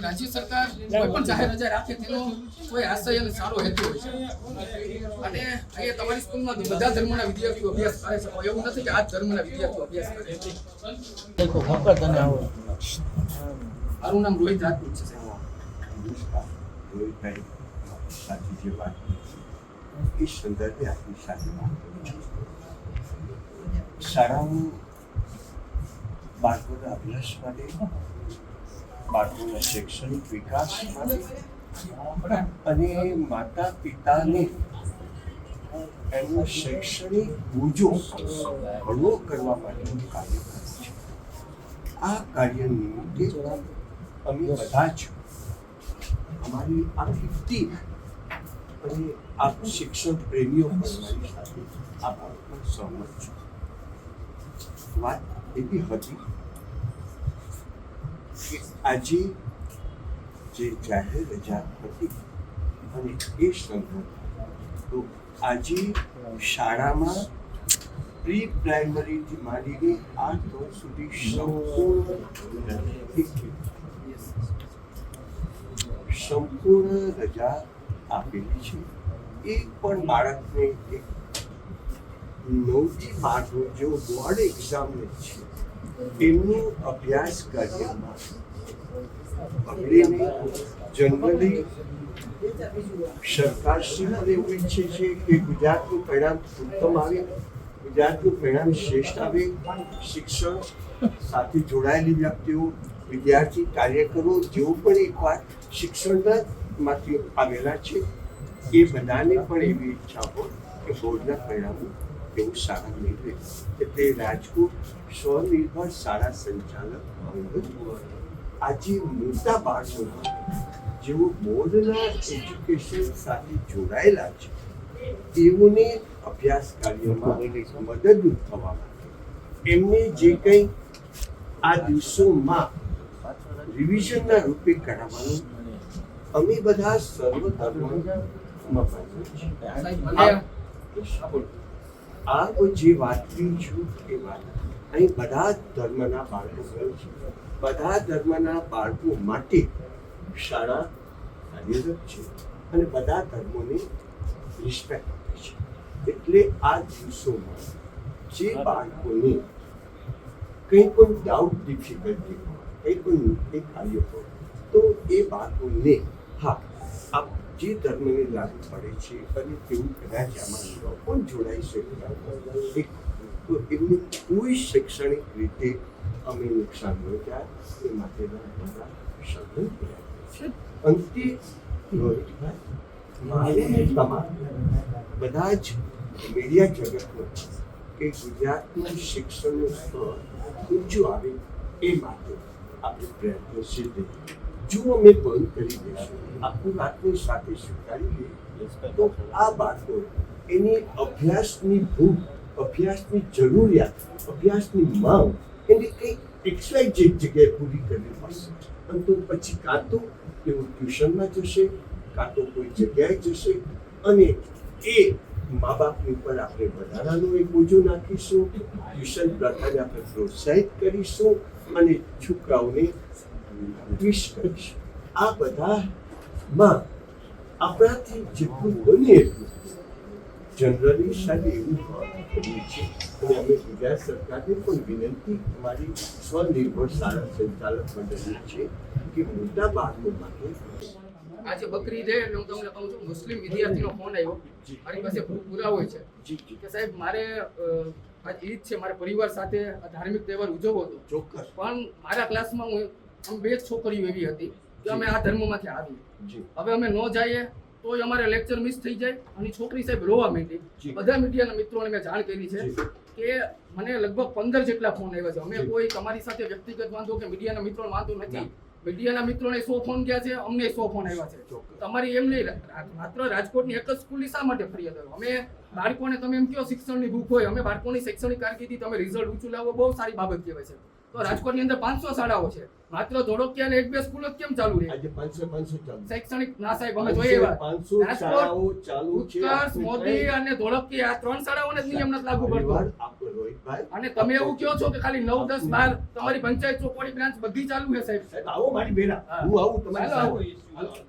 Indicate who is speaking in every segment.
Speaker 1: રાજ્ય સરકાર કોઈ પણ જાહેર રજા રાખે તેનો કોઈ આશય અને સારો હેતુ હોય છે અને અહીંયા તમારી સ્કૂલમાં બધા ધર્મના વિદ્યાર્થીઓ અભ્યાસ કરે છે એવું નથી કે આ ધર્મના વિદ્યાર્થીઓ અભ્યાસ કરે છે મારું નામ રોહિત રાજપૂત છે
Speaker 2: રોહિતભાઈ શૈક્ષણિક વિકાસ માટે અને માતા પિતાને એમનો શૈક્ષણિક બોજો હળવો કરવા માટેનું કાર્ય કરે છે. આ કાર્ય નિમિત્તે અમે બધા જ અમારી આખી ટીમ અને આપ શિક્ષણ પ્રેમીઓ પણ મારી સાથે આ બાબતમાં સહમત છું વાત એવી હતી કે આજે જે જાહેર રજા હતી અને એ સંદર્ભ તો આજે શાળામાં પ્રી પ્રાઇમરીથી માંડીને આઠ ધોરણ સુધી સંપૂર્ણ સંપૂર્ણ રજા આપેલી છે. એક પણ બાળકને એક નવથી બારનું જો બોર્ડ એક્ઝામ છે એમનું અભ્યાસ કાર્યમાં બગડે જનરલી સરકારશ્રી પણ એવું ઈચ્છે છે કે ગુજરાતનું પરિણામ ઉત્તમ આવે, ગુજરાતનું પરિણામ શ્રેષ્ઠ આવે. શિક્ષણ સાથે જોડાયેલી વ્યક્તિઓ, વિદ્યાર્થી, કાર્યકરો જેઓ પણ એકવાર શિક્ષણના માંથી આવેલા છે. એ બધાને પણ એવી ઈચ્છા હોય કે બોર્ડના પરિણામો એવું સારા મેળવે એટલે રાજકોટ સ્વનિર્ભર શાળા સંચાલક આજે મોટા બાળકોમાં જેઓ બોર્ડના એજ્યુકેશન સાથે જોડાયેલા છે, તેઓને અભ્યાસ કાર્યમાં મદદરૂપ થવા માટે એમને જે કંઈ આ દિવસોમાં રિવિઝનના રૂપે કરાવવાનું અમે બધા સર્વ. આ જે વાત કરી છું એ વાત અહીં બધા ધર્મના બાળકો ગયું છે. બધા ધર્મના બાળકો માટે શાળા કાર્યરત છે અને બધા ધર્મોને રિસ્પેક્ટ આપે છે. એટલે આ દિવસોમાં જે બાળકોને કંઈ પણ ડાઉટ ડિફિકલ્ટી હોય, કંઈ પણ એ કાર્ય હોય, તો એ બાળકોને હા. આપ જે ધર્મને લાગુ પડે છે અને તેવું કદાચ આમાં પણ જોડાઈ શકતા તો એમને કોઈ શૈક્ષણિક રીતે અમે નુકસાન ન જાય એ માટેના અમારા સંકલ્પ છે. અંતે મારે તમામ બધા જ મીડિયા જગતમાં કે ગુજરાતનું શિક્ષણનું સ્તર ઊંચું આવે એ માટે આપણે પ્રયત્નશીલ રહીએ. જો અમે બંધ કરી દઈશું આખી વાતની સાથે સ્વીકારી લઈએ તો આ બાળકો એની અભ્યાસની ભૂખ અભ્યાસની જરૂરિયાત અભ્યાસની માંગ એને કંઈક એક્સવાય જે જગ્યાએ પૂરી કરવી પડશે. અને તો પછી કાં તો તેઓ ટ્યુશનમાં જશે કાં તો કોઈ જગ્યાએ જશે અને એ મા બાપની ઉપર આપણે વધારાનો એક બોજો નાખીશું ટ્યુશન પ્રથાને આપણે પ્રોત્સાહિત કરીશું અને છોકરાઓને કરીશું. આ બધામાં આપણાથી જેટલું બને એટલું. જનરલી સાહેબ એવું કરીએ છીએ. અને અમે ગુજરાત સરકારને પણ વિનંતી અમારી સ્વનિર્ભર શાળા સંચાલક મંડળની છે કે મોટા બાળકો માટે
Speaker 1: આજે બકરી છે એટલે હું તમને કહું છું મુસ્લિમ વિદ્યાર્થીનો ફોન આવ્યો. મારી પાસે પૂરા હોય છે. કે સાહેબ મારે આજ ઈદ છે મારે પરિવાર સાથે ધાર્મિક તહેવાર ઉજવવો હતો.
Speaker 2: ચોક્કસ.
Speaker 1: પણ મારા ક્લાસમાં હું આમ બે છોકરીઓ એવી હતી કે અમે આ ધર્મમાંથી આવી હવે અમે ન જઈએ તોય અમારે લેક્ચર મિસ થઈ જાય અને છોકરી સાહેબ રોવા માંડી. બધા મીડિયાના મિત્રોને મેં જાણ કરી છે કે મને લગભગ પંદર જેટલા ફોન આવ્યા છે. અમે કોઈ તમારી સાથે વ્યક્તિગત વાંધો કે મીડિયાના મિત્રો વાંધો નથી. મીડિયાના મિત્રોને સો ફોન ગયા છે અમને સો ફોન આવ્યા છે. તમારી એમ નહીં માત્ર રાજકોટની એક જ સ્કૂલની શા માટે ફરિયાદ આવ્યો અમે બાળકોને તમે એમ કહો શિક્ષણની ભૂખ હોય અમે બાળકોની શૈક્ષણિક કારકિર્દી તમે રિઝલ્ટ ઊંચું લાવો બહુ સારી બાબત કહેવાય છે. તો રાજકોટની અંદર પાંચસો શાળાઓ છે. માત્ર ધોળકિયા એક બે સ્કૂલ જ કેમ ચાલુ રહી?
Speaker 2: આજે 500 500 ચાલુ.
Speaker 1: શૈક્ષણિક ના સાહેબ અમે જોઈએ એવા.
Speaker 2: શાળાઓ ચાલુ છે.
Speaker 1: ઉત્કર્ષ મોદી અને ધોળકિયા આ ત્રણ શાળાઓને નિયમ નથી લાગુ પડતો.
Speaker 2: અને તમે એવું કહો છો કે ખાલી નવ દસ બાર તમારી પંચાયત ચોપડી બ્રાન્ચ બધી ચાલુ છે સાહેબ.
Speaker 1: આવો મારી બેરા.
Speaker 2: હું.
Speaker 1: આવું તમારી સાથે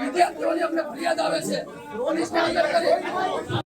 Speaker 2: વિદ્યાર્થીઓની અમને ફરિયાદ આવે છે. રોની સ્ટાન્ડર્ડ કરે.